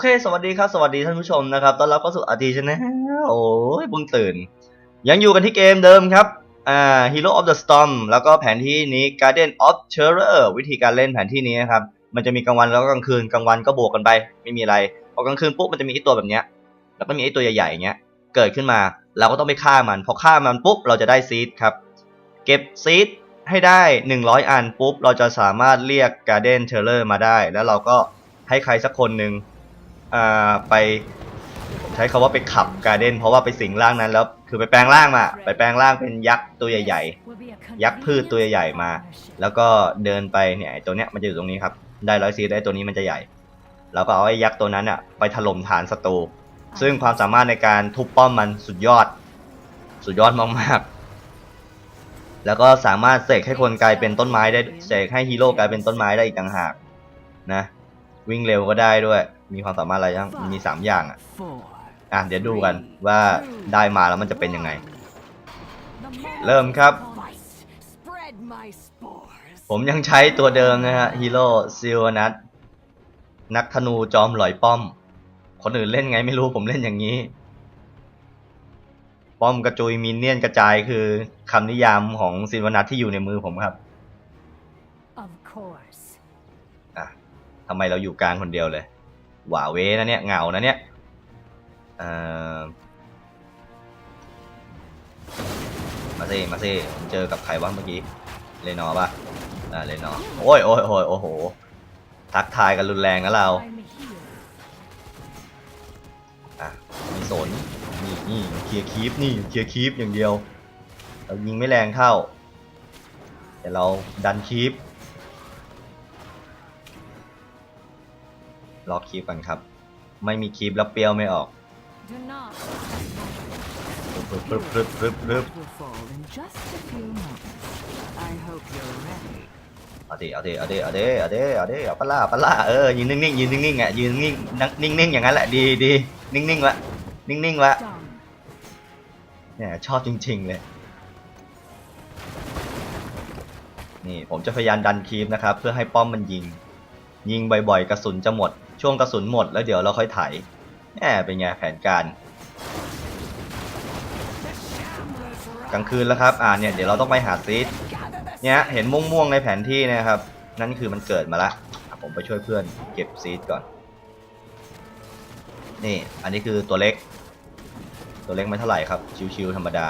เค สวัสดีครับ สวัสดีท่านผู้ชมนะครับ ต้อนรับเข้าสู่อาร์ตีชนะโอ้ยเพิ่งตื่น ยังอยู่กันที่เกมเดิมครับ อ่า Hero of the Storm แล้วก็แผนที่นี้ Garden of Terror วิธีการเล่นแผนที่นี้นะครับ มันจะมีกลางวันแล้วก็กลางคืน กลางวันก็บวกกันไป ไม่มีอะไร พอกลางคืนปุ๊บ มันจะมีไอตัวแบบเนี้ย แล้วก็มีไอตัวใหญ่ๆอย่างเงี้ย เกิดขึ้นมา เราก็ต้องไปฆ่ามัน พอฆ่ามันปุ๊บ เราจะได้ซีดครับ เก็บซีดให้ได้ 100 อันปุ๊บ เราจะสามารถเรียก Garden Terror มาได้ แล้วเราก็ให้ใครสักคนหนึ่ง อ่าไปผมใช้คาว่าไปขับการ์เด้นเพราะว่าไปสิงร่างนั้นแล้ว คือไปแปลงร่างมา ไปแปลงร่างเป็นยักษ์ตัวใหญ่ๆ ยักษ์พืชตัวใหญ่ๆมา แล้วก็เดินไปเนี่ยไอ้ตัวเนี้ยมันจะอยู่ตรงนี้ครับ ได้ร้อยซีได้ตัวนี้มันจะใหญ่แล้วก็เอาไอ้ยักษ์ตัวนั้นอะไปถล่มฐานศัตรู ซึ่งความสามารถในการทุบป้อมมันสุดยอด สุดยอดมากๆ แล้วก็สามารถเสกให้คนกลายเป็นต้นไม้ได้ เสกให้ฮีโร่กลายเป็นต้นไม้ได้อีกต่างหากนะ วิ่งเร็วก็ได้ด้วย มีความสามารถอะไรบ้างมีสามอย่างอะอะเดี๋ยวดูกันว่าได้มาแล้วมันจะเป็นยังไง เริ่มครับ ผมยังใช้ตัวเดิมนะฮะฮีโร่ซิลนัทนักธนูจอมหลอยป้อม คนอื่นเล่นไงไม่รู้ผมเล่นอย่างนี้ ป้อมกระจุยมินเนี่ยนกระจายคือคำนิยามของซิลนัทที่อยู่ในมือผมครับ Of course. อะทำไมเราอยู่กลางคนเดียวเลย หวาเว้นะเนี่ยเงานะเนี่ยมาสิมาสิผมเจอกับใครวะเมื่อกี้เลนอปะอ่าเลนอโอ้ยโอ้ยโอ้ยโอ้โหทักทายกันรุนแรงนะเราอะมีสนนี่นี่เคลียร์คีปนี่เคลียร์คีปอย่างเดียวเรายิงไม่แรงเท่า แต่เราดันคีป รอคีปกันครับ ไม่มีคีปแล้วเปรี้ยวไม่ออก Do not. ปึ๊บปึ๊บปึ๊บปึ๊บปึ๊บ will fall in just a few moments. I hope you're ready. เอาดิเอาดิเอาดิเอาดิเอาดิเอาดิเอาปะล่าปะล่าเออยืนนิ่งๆยืนนิ่งๆอะยืนนิ่งนั่งนิ่งๆอย่างนั้นแหละดีดีนิ่งๆละนิ่งๆละ Done. เนี่ยชอบจริง ๆ เลย นี่ผมจะพยายามดันคีปนะครับ เพื่อให้ป้อมมันยิง ยิงบ่อยๆ กระสุนจะหมด ช่วงกระสุนหมดแล้วเดี๋ยวเราค่อยไถแหมเป็นไงแผนการ กลางคืนแล้วครับ อ่าเนี่ยเดี๋ยวเราต้องไปหาซีดเนี่ยเห็นม่วงๆในแผนที่นะครับ นั่นคือมันเกิดมาละผมไปช่วยเพื่อนเก็บซีดก่อน นี่อันนี้คือตัวเล็ก ตัวเล็กไม่เท่าไหร่ครับ ชิวๆธรรมดา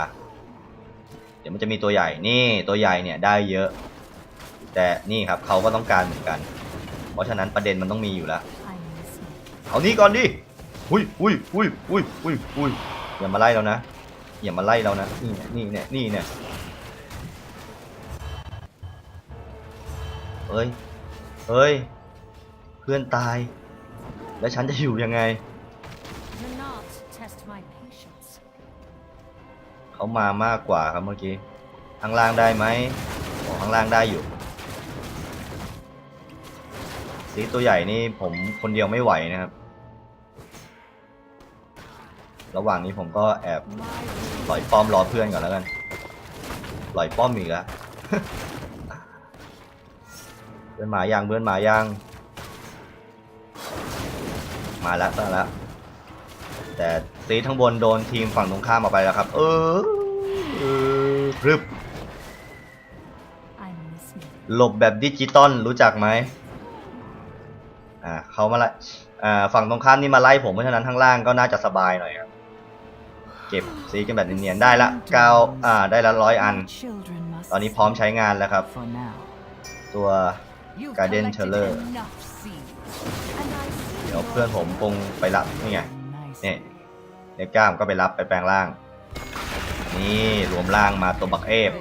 เดี๋ยวมันจะมีตัวใหญ่นี่ตัวใหญ่เนี่ยได้เยอะ แต่นี่ครับเขาก็ต้องการเหมือนกัน เพราะฉะนั้นประเด็นมันต้องมีอยู่แล้ว เอานี่ก่อนดิอุ้ยอุ้ยอุ้ยอุ้ยอุ้ยอุ้ยอย่ามาไล่เรานะ อย่ามาไล่เรานะ นี่เนี่ยนี่เนี่ยนี่เนี่ยเฮ้ยเฮ้ย เพื่อนตาย แล้วฉันจะอยู่ยังไง Do not test my patience. เขามามากกว่าครับเมื่อกี้ ข้างล่างได้ไหมอ๋อข้างล่างได้อยู่ สีตัวใหญ่นี่ผมคนเดียวไม่ไหวนะครับ ระหว่างนี้ผมก็แอบ My ปล่อยป้อมรอเพื่อนก่อนแล้วกันปล่อยป้อมอีกแล้วเพื่อนหมายังเพื่อนหมายังมาแล้วมาแล้ว แต่ซีทั้างบนโดนทีมฝั่งตรงข้ามมาไปแล้วครับ เออเออรึบ I'm listening. หลบแบบดิจิตอลรู้จักไหม อ่าเขามาไล่อ่าฝั่งตรงข้ามนี่มาไล่ผมเพราะฉะนั้นข้างล่างก็น่าจะสบายหน่อยครับเก็บซีกันแบบเนียนๆได้ละเก้าอ่าได้ละร้อยอัน ตอนนี้พร้อมใช้งานแล้วครับ ตัว You've Guardian collected Teller. enough seeds. And I see เดี๋ยวเพื่อนผมคงไปรับนี่ไงนี่เด็กกล้ามก็ไปรับไปแปลงร่าง นี่รวมร่างมาตัวบักเอฟ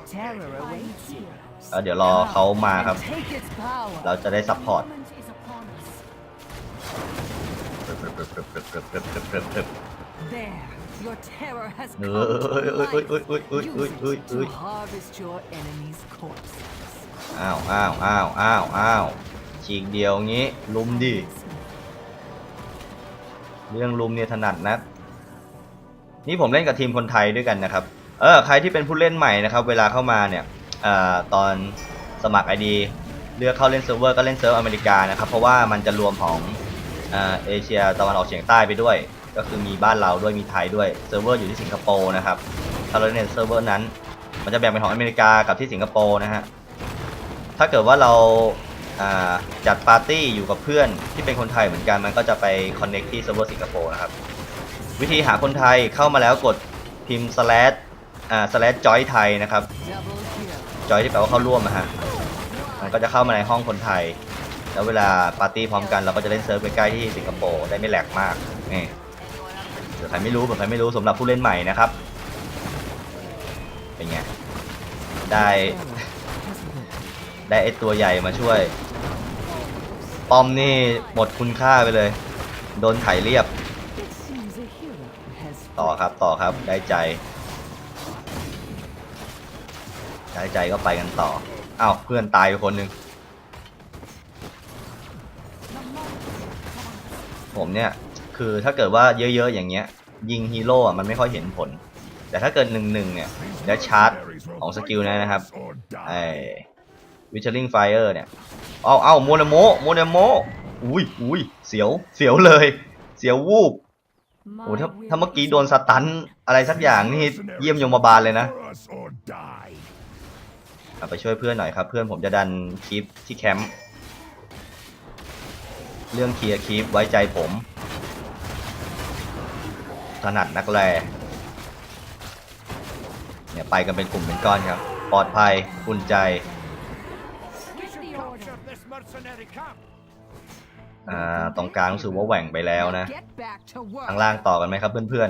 แล้วเดี๋ยวรอเขามาครับ เราจะได้ซัพพอร์ต There. Your terror has เอ come อเอ้ย to เอ้ยเอ้ย life. เอ้ยเอ้ยเอ้ยเอ้ย Use เอ้ย it เอ้ย to harvest your enemy's corpses. อ้าวอ้าวอ้าวอ้าวอ้าวฉีกเดียวงี้ ลุมดิ เรื่องลุมเนี่ยถนัดนะนี่ผมเล่นกับทีมคนไทยด้วยกันนะครับ เออใครที่เป็นผู้เล่นใหม่นะครับ เวลาเข้ามาเนี่ยออตอนสมัคร ID เลือกเข้าเล่นเซิร์ฟเวอร์ก็เล่นเซิร์ฟอเมริกานะครับ เพราะว่ามันจะรวมของ อ่าเอเชียตะวันออกเฉียงใต้ไปด้วย ก็คือมีบ้านเราด้วยมีไทยด้วยเซิร์ฟเวอร์อยู่ที่สิงคโปร์นะครับถ้าเราเนในเซิร์ฟเวอร์นั้น มันจะแบ่งเป็นของอเมริกากับที่สิงคโปร์นะฮะถ้าเกิดว่าเราจัดปาร์ตี้อยู่กับเพื่อนที่เป็นคนไทยเหมือนกันมันก็จะไปคอนเน็กที่เซิร์ฟเวอร์สิงคโปร์นะครับวิธีหาคนไทยเข้ามาแล้วกดพิมพ์ slash อ่า slash joy ไทยนะครับ Double kill. จอยที่แปลว่าเข้าร่วมอะฮะมันก็จะเข้ามาในห้องคนไทย แล้วเวลาปาร์ตี้พร้อมกันเราก็จะเล่นเซิร์ฟใกล้ๆที่สิงคโปร์ได้ไม่แหลกมากนี่เผื่อใครไม่รู้เผื่อใครไม่รู้สำหรับผู้เล่นใหม่นะครับ เป็นไง ได้ ได้ไอตัวใหญ่มาช่วย ปอมนี่หมดคุณค่าไปเลย โดนไถเรียบ ต่อครับต่อครับได้ใจ ได้ใจก็ไปกันต่อ อ้าวเพื่อนตายไปคนหนึ่ง ผมเนี่ย คือถ้าเกิดว่าเยอะๆอย่างเงี้ย ยิงฮีโร่อะมันไม่ค่อยเห็นผล แต่ถ้าเกิดหนึ่งหนึ่งเนี่ยแล้วชาร์จของสกิลนะนะครับไอ้วิชเชอริงไฟเออร์เนี่ยเอาเอาโมเดโมโมเดโมอุ้ยอุ้ยเสียวเสียวเลย เสียววูบโอ้ถ้าถ้าเมื่อกี้โดนสตันอะไรสักอย่างนี่เยี่ยมยมบาลเลยนะไปช่วยเพื่อนหน่อยครับ เพื่อนผมจะดันคลิปที่แคมป์ เรื่องเคลียร์คลิปไว้ใจผมถนัดนักแลเนี่ยไปกันเป็นกลุ่มเป็นก้อนครับ ปลอดภัยอุ่นใจอ่าตรงกลางรู้สึกว่าแหว่งไปแล้วนะ Get back to ข้างล่างต่อกันไหมครับเพื่อน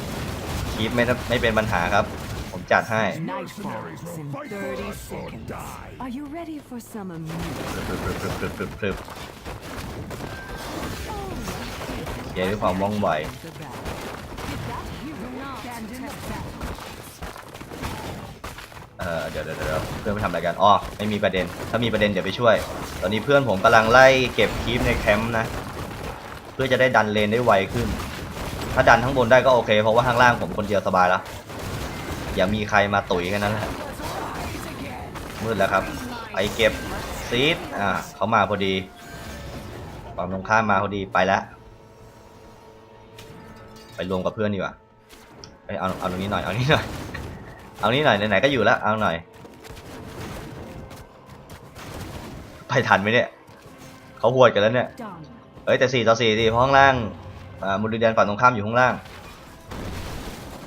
ๆคลิปไม่ไม่เป็นปัญหาครับ ผมจัดให้พรึบ เย้ด้วยความว่องไวเออเดี๋ยวเดี๋ยวเดี๋ยวเพื่อนไปทำอะไรกันอ๋อไม่มีประเด็น ถ้ามีประเด็นเดี๋ยวไปช่วย ตอนนี้เพื่อนผมกำลังไล่เก็บคลิปในแคมป์นะ เพื่อจะได้ดันเลนได้ไวขึ้น ถ้าดันข้างบนได้ก็โอเค เพราะว่าข้างล่างผมคนเดียวสบายแล้วอย่ามีใครมาตุ๋ยแค่นั้นแหละมืดแล้วครับไปเก็บซีดอ่าเขามาพอดีฝั่งตรงข้ามมาพอดีไปแล้ว ไปรวมกับเพื่อนดีกว่าไปเอาเอาตรงนี้หน่อยเอานี้หน่อยเอานี้หน่อยไหนๆก็อยู่แล้วเอาหน่อย ไปทันไหมเนี่ยเขาหวดกันแล้วเนี่ย Done. เอ้ยแต่สี่ต่อสี่ดิเพราะข้างล่างอ่ามูลแดนฝั่งตรงข้ามอยู่ข้างล่าง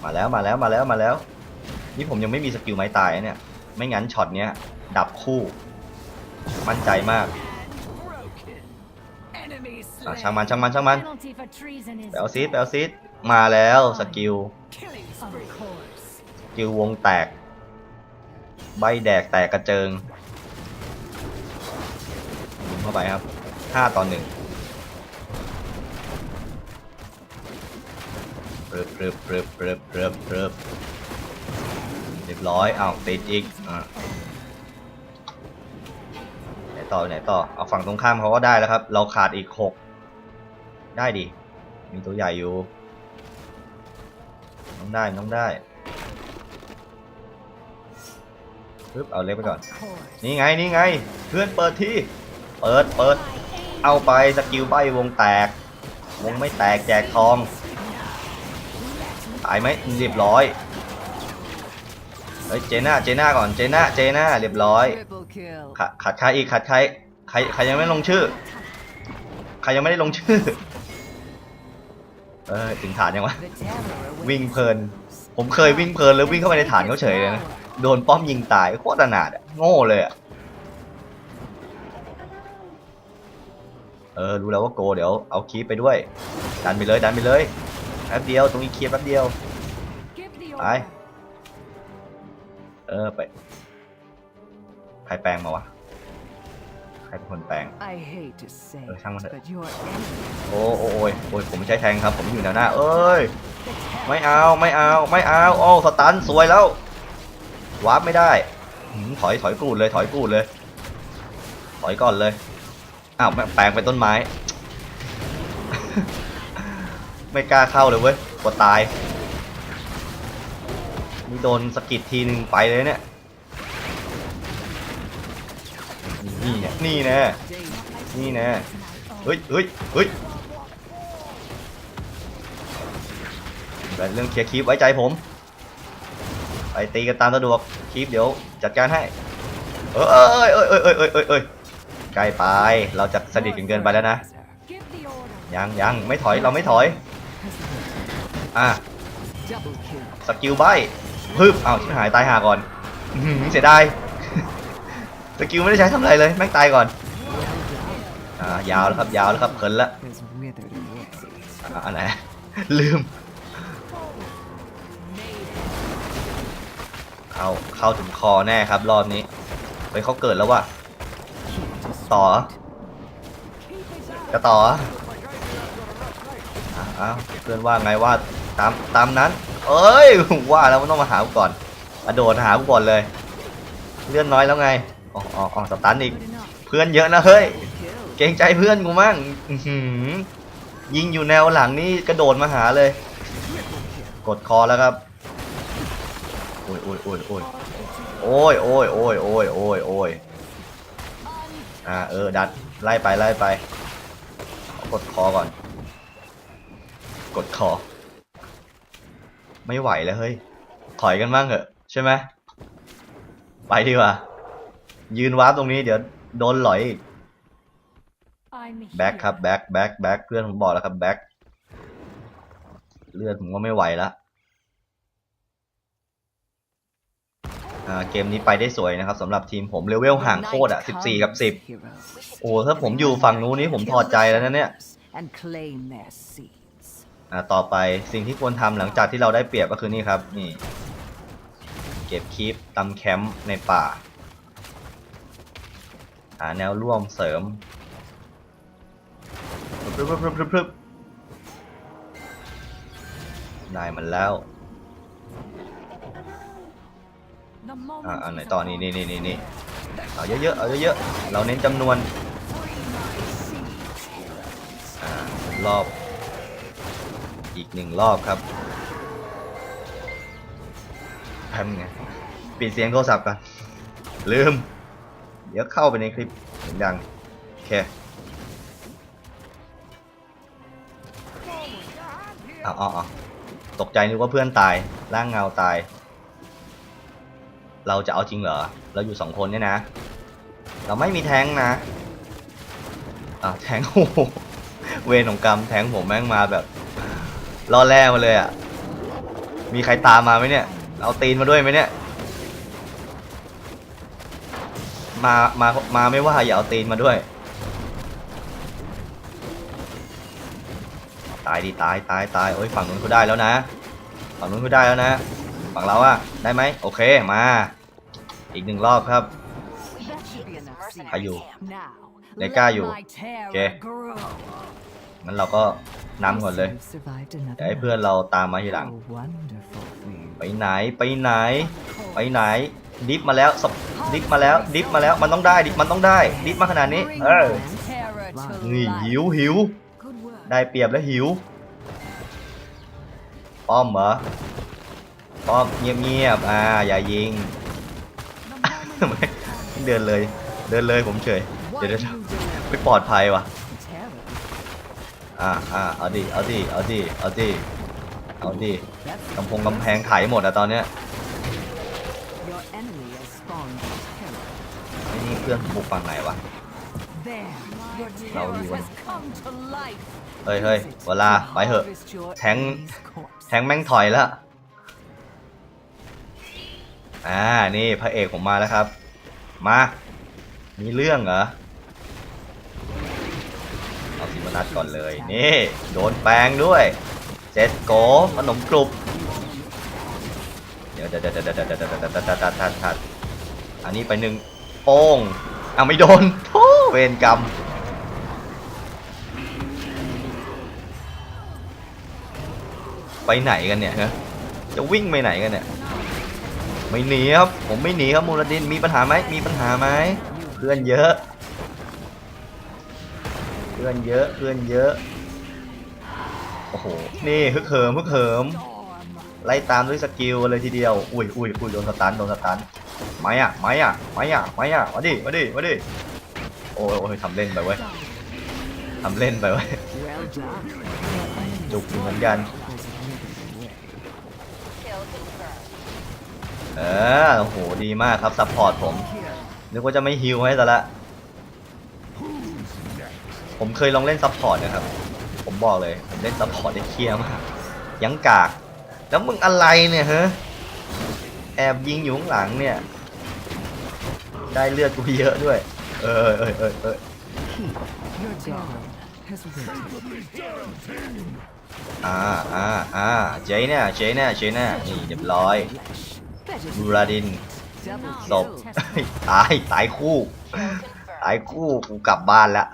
มาแล้วมาแล้วมาแล้วมาแล้ว นี่ผมยังไม่มีสกิลไม้ตายนะเนี่ย ไม่งั้นช็อตเนี้ยดับคู่ มั่นใจมาก Enemy อะ slain. ช่างมันช่างมันช่างมัน Penalty for treason is ไปเอาซีดไปเอาซีด มาแล้วสกิล Killing of spree. course. สกิลวงแตก ใบแดกแตกกระเจิงยิงเข้าไปครับห้าต่อหนึ่งเริบเริบเริบเริบเริบเริบเรียบร้อยอ้าวติดอีกอะไหนต่อไหนต่อเอาฝั่งตรงข้ามเขาก็ได้แล้วครับ เราขาดอีกหกได้ดิมีตัวใหญ่อยู่ ต้องได้ต้องได้ปึ๊บเอาเล็กไปก่อน นี่ไงนี่ไง เพื่อนเปิดที่ เปิดเปิด เอาไปสกิลใบวงแตก วงไม่แตกแจกทอง ตายไหมเรียบร้อย เฮ้ยเจน่าเจน่าก่อนเจน่าเจน่าเรียบร้อยขาขาดใครอีกขาดใครใครใครยังไม่ลงชื่อ ใครยังไม่ได้ลงชื่อ เออถึงฐานยังวะ The terror วิ่งเพลิน ผมเคยวิ่งเพลินแล้ววิ่งเข้าไปในฐานเขาเฉยเลยนะ โดนป้อมยิงตายโคตรอนาถอะโง่เลยอะเออรู้แล้วว่าโกเดี๋ยวเอาคีปไปด้วย ดันไปเลยดันไปเลยแป๊บเดียวตรงนี้เคลียร์แป๊บเดียว Give the Aye. order. เออไปใครแปลงมาวะใค รเป็นคนแปลง I hate to say Ờ, it, sang bên đây. but your enemy โอ้โอ้โอ้ยโอ้ยผมไม่ใช่แทงครับ ผมอยู่แนวหน้า เอ้ย ไม่เอาไม่เอาไม่เอาโอ้สตันสวยแล้ววาร์ปไม่ได้หืมถอยถอยกรูดเลยถอยกรูดเลย ถอยก่อนเลยอ้าวแม่งแปลงเป็นต้นไม้ ไม่กล้าเข้าเลยเว้ยกลัวตายนี่โดนสะกิดทีนึงไปเลยเนี่ย นี่เนี่ยนี่แน่นี่แน่เฮ้ยเฮ้ยเฮ้ยแต่เรื่องเคลียร์คีปไว้ใจผม ไปตีกันตามสะดวกคีปเดี๋ยวจัดการให้เอ้ยเอ้ยเอ้ยเอ้ยเอ้ยเอ้ยเอ้ยใกล้ไป เราจะสนิทกันเกินไปแล้วนะ ยังยังไม่ถอยเราไม่ถอย อะสกิลใบพึบเอาชิบหายตายหาก่อนเสียดาย สกิลไม่ได้ใช้ทำอะไรเลยแม่งตายก่อนอ่ายาวแล้วครับยาวแล้วครับเขินละอ่าอันไหน ลืม เข้าเข้าถึงคอแน่ครับรอบนี้เฮ้ยเขาเกิดแล้วว่ะต่อจะต่ออ้าวเพื่อนว่าไงว่าตามตามนั้น เอ้ยว่าแล้วมันต้องมาหากูก่อนกระโดดหากูก่อนเลย เลื่อนน้อยแล้วไง อ๋ออ๋ออ๋อสตันอีก เพื่อนเยอะนะเฮ้ย เกรงใจเพื่อนกูมั่งยิงอยู่แนวหลังนี่กระโดดมาหาเลย กดคอแล้วครับ โอ้ยโอ้ยโอ้ยโอ้ยโอ้ยโอ้ยโอ้ยโอ้ยโอ้ยโอ้ยอ่าเออดัดไล่ไปไล่ไป กดคอก่อน กดคอ ไม่ไหวแล้วเฮ้ย ถอยกันบ้างเหอะใช่ไหมไปดีกว่า ยืนวาร์ปตรงนี้เดี๋ยวโดนหลอยอีก I'm แบ็ค here. ครับแบ็คแบ็คแบ็คเพื่อนผมบอกแล้วครับแบ็คเลือดผมก็ไม่ไหวละอ่าเกมนี้ไปได้สวยนะครับสำหรับทีมผมเลเวลห่างโคตรอะ 14 กับ 10 โอ้ถ้าผมอยู่ฝั่งนู้นนี่ผมถอดใจแล้วนะเนี่ย And claim their seeds. อ่าต่อไปสิ่งที่ควรทำหลังจากที่เราได้เปรียบก็คือนี่ครับ นี่ เก็บคีปตำแคมป์ในป่า หาแนวร่วมเสริมพรึบพรึบพรึบพรึบพรึบได้มันแล้ว The moment อ่าอันไหน is ต่อ upon นี่นี่นี่นี่นี่เอาเยอะๆเอาเยอะๆเราเน้นจำนวนอ่ารอบอีกหนึ่งรอบครับแป๊บไงปิดเสียงโทรศัพท์กันลืมเดี๋ยวเข้าไปในคลิปเสียงดังโอเคเอาเอาเอตกใจนึกว่าเพื่อนตายร่างเงาตาย เราจะเอาจริงเหรอ เราอยู่สองคนเนี่ยนะ เราไม่มีแท้งนะอ่าแท้งโอ้โหเวรของกรรมแท้งผมแม่งมาแบบล่อแร่มาเลยอะมีใครตามมาไหมเนี่ย เอาตีนมาด้วยไหมเนี่ย มา มา มาไม่ว่าอย่าเอาตีนมาด้วย ตายดิตายตายตายโอ้ยฝั่งนู้นเขาได้แล้วนะ ฝั่งนู้นเขาได้แล้วนะ ฝั่งเราอะได้ไหมโอเคมา อีกหนึ่งรอบครับ That should be enough seeds. ใครอยู่ Now, เลก้า let อยู่ my terror Okay. grow. งั้นเราก็นำก่อนเลย You've survived เดี๋ยวให้ another เพื่อนเราตามมาทีหลัง night. Oh, wonderful thing. ไปไหนไปไหน ไปไหน ดิฟมาแล้วสับดิฟมาแล้วดิฟมาแล้วมันต้องได้ดิมันต้องได้ดิฟมาขนาดนี้เออนี่หิวหิวได้เปรียบแล้วหิวป้อมเหรอป้อมเงียบๆอ่าอย่ายิงเดินเลยเดินเลยผมเฉยเดี๋ยวไม่ปลอดภัยว่ะอ่าอ่าเอาดิเอาดิเอาดิเอาดิเอาดิกำพงกำแพงไถหมดอะตอนเนี้ย พื่อนบุกฝั่งไหนวะ เราดีวันเฮ้ยเฮ้ยเวลาไปเถอะ แทง แทงแม่งถอยแล้ว อ่า นี่พระเอกผมมาแล้วครับ มา มีเรื่องเหรอ เอาสิมานัดก่อนเลย นี่ โดนแปลงด้วย เจ็ดโกขนมกรุบเดี๋ยวเดี๋ยวเดี๋ยวเดี๋ยวเดี๋ยวเดี๋ยวเดี๋ยวอันนี้ไปหนึ่ง โป้งอะไม่โดนโธ่เวรกรรมไปไหนกันเนี่ยฮะจะวิ่งไปไหนกันเนี่ยไม่หนีครับผมไม่หนีครับมูลดินมีปัญหาไหมมีปัญหาไหมเพื่อนเยอะเพื่อนเยอะเพื่อนเยอะโอ้โหนี่ฮึกเหิมฮึกเหิม ไล่ตามด้วยสกิลเลยทีเดียว อุ้ยอุ้ยอุ้ยโดนสตันโดนสตันไม่อะไม่อะไม่อะไม่อะมาดิมาดิมาดิโอ้ยโอ้ยทำเล่นไปเว้ยทำเล่นไปไว้ยจุกอยู่เหมือนกันเออโอ้โหดีมากครับซัพพอร์ตผมนึกว่าจะไม่ฮิวให้ซะละผมเคยลองเล่นซัพพอร์ตนะครับ ผมบอกเลย ผมเล่นซัพพอร์ตได้เคลียร์มากยังกาก แล้วมึงอะไรเนี่ยฮะแอบยิงอยู่ข้างหลังเนี่ย ได้เลือดกูเยอะด้วย เออเออเออเออ Keep your guard has waited. อ่าอ่าอ่าเจ๊เนี่ยเจ๊เนี่ยเจ๊เนี่ยนี่เรียบร้อย Better บูราดิน double ศพ kill. ตายตายคู่ตายคู่กูกลับบ้านละ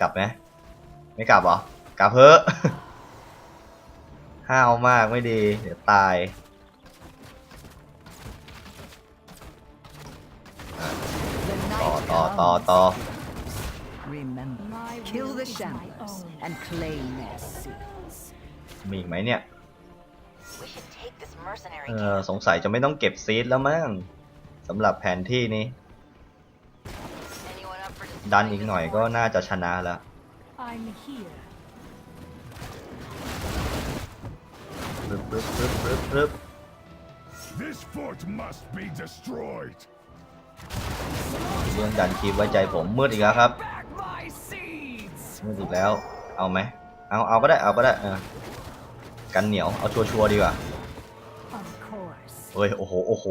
กลับไหมไม่กลับเหรอกลับเพ้อะ ห้าวมากไม่ดี เดี๋ยวตายต่อต่อต่อต่อ Remember, My kill will the is my shamblers own. and claim their seals. มีอีกไหมเนี่ย We should take this mercenary เออ สงสัยจะไม่ต้องเก็บซีดแล้วมั้งสำหรับแผนที่นี้ Anyone up for ดัน destroying อีก this หน่อย fort? ก็น่าจะชนะแล้ว I'm here. ปึ๊บปึ๊บปึ๊บปึ๊บปึ๊บ This fort must be destroyed. เรื่องดันคีบไว้ใจผมมืดอีกแล้วครับ Back my seeds! มืดอีกแล้ว เอาไหมเอาเอาก็ได้เอาก็ได้เออกันเหนียวเอาชัวร์ๆดีกว่า Of course. เฮ้ยโอ้โหโอ้โห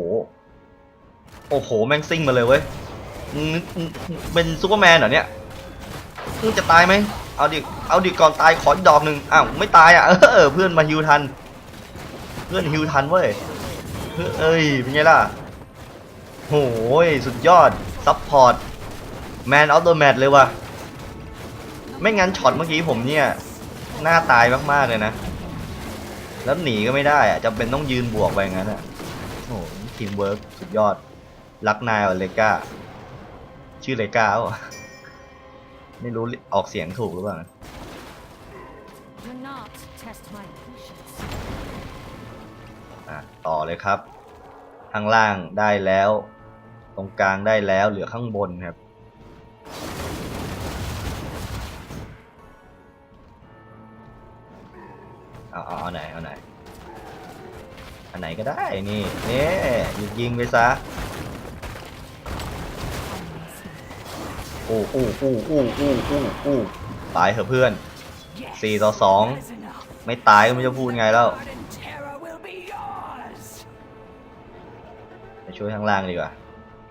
โอ้โหแม่งซิ่งมาเลยเว้ยมึงนึกมึงเป็นซูเปอร์แมนเหรอเนี่ยมึงจะตายไหมเอาดิเอาดิก่อนตายขออีกดอกหนึ่งอ้าวไม่ตายอะเออเพื่อนมาฮิวทัน พื่อนฮิวทันเว้ยเฮ้ยเอ้ยเป็นไงล่ะโหยสุดยอด ซัพพอร์ต แมนออฟเดอะแมตเลยว่ะ ไม่งั้นช็อตเมื่อกี้ผมเนี่ย หน้าตายมากๆเลยนะ แล้วหนีก็ไม่ได้อะจำเป็นต้องยืนบวกไปงั้นอะโอ้โหทีมเวิร์กสุดยอด รักนายเลก้าชื่อเลก้าเปล่าไม่รู้ออกเสียงถูกหรือเปล่า ต่อเลยครับ ข้างล่างได้แล้ว ตรงกลางได้แล้วเหลือข้างบนครับ เอาเอาเอาไหนเอาไหนอันไหนก็ได้นี่เนี่หยุดยิงไปซะโอ้โอ้โอ้โอ้โอ้โอ้โอ้ตายเถอะเพื่อน Yes, สี่ต่อสองไม่ตายก็ไม่จะพูดไงแล้ว ช่วยข้างล่างดีกว่า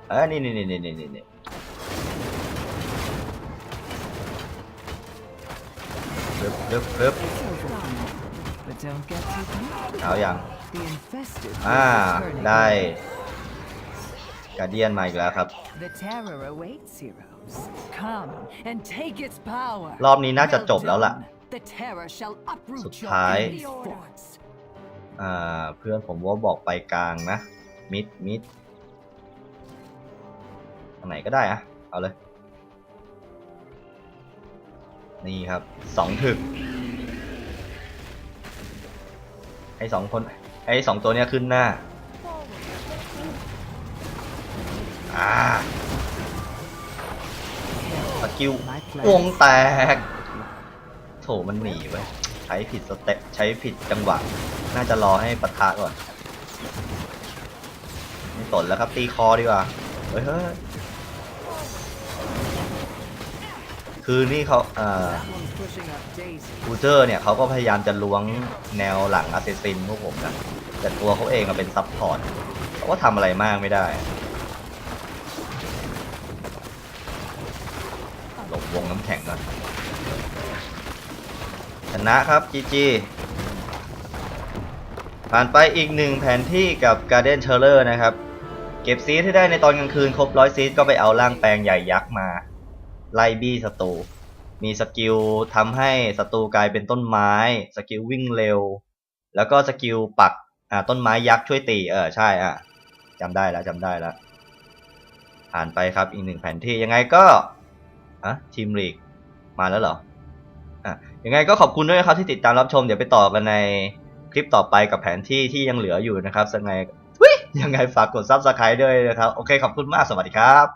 เออนี่นี่นี่นี่นี่นี่ปึ๊บปึ๊บปึ๊บ It's over for now. But don't get too comfortable. เอาอย่าง The infested อ่า will be turning ได้ away. กาเดียนมาอีกแล้วครับ The terror awaits heroes. Come and take its power. รอบนี้น่าจะจบแล้วล่ะ Well done. The terror shall uproot สุด your ท้าย enemy's forts. อ่าเพื่อนผมว่าบอกไปกลางนะ มิดมิดอันไหนก็ได้อะเอาเลย นี่ครับสองถึกให้สองคนให้สองตัวเนี้ยขึ้นหน้า อ่าสกิลวงแตกโถมันหนีไว้ใช้ผิดสเต็ปใช้ผิดจังหวะ น่าจะรอให้ปะทะก่อน สนแล้วครับตีคอดีกว่าเฮ้ยเฮ้ยคือนี่เขาเอ่อ That one's pushing up Daisy. บูเจอร์เนี่ยเขาก็พยายามจะล้วงแนวหลังอาเซซินพวกผมนะแต่ตัวเขาเองเป็นซับพอร์ตเขาก็ทำอะไรมากไม่ได้หลบวงน้ำแข็งก่อนชนะครับจีจีผ่านไปอีกหนึ่งแผนที่กับ Garden t e r r o r นะครับ เก็บซีดให้ได้ในตอนกลางคืนครบร้อยซีก็ไปเอาร่างแปลงใหญ่ยักษ์มา ไล่บี้ศัตรูมีสกิลทำให้ศัตรูกลายเป็นต้นไม้ สกิลวิ่งเร็ว แล้วก็สกิลปักอ่าต้นไม้ยักษ์ช่วยตีเออใช่อะจำได้แล้วจำได้แล้วผ่านไปครับอีกหนึ่งแผนที่ยังไงก็อะทีมลีกมาแล้วเหรออะยังไงก็ขอบคุณด้วยนะครับที่ติดตามรับชมเดี๋ยวไปต่อกันในคลิปต่อไปกับแผนที่ที่ยังเหลืออยู่นะครับยังไง ยังไงฝากกด subscribe ด้วยนะครับ โอเคขอบคุณมากสวัสดีครับ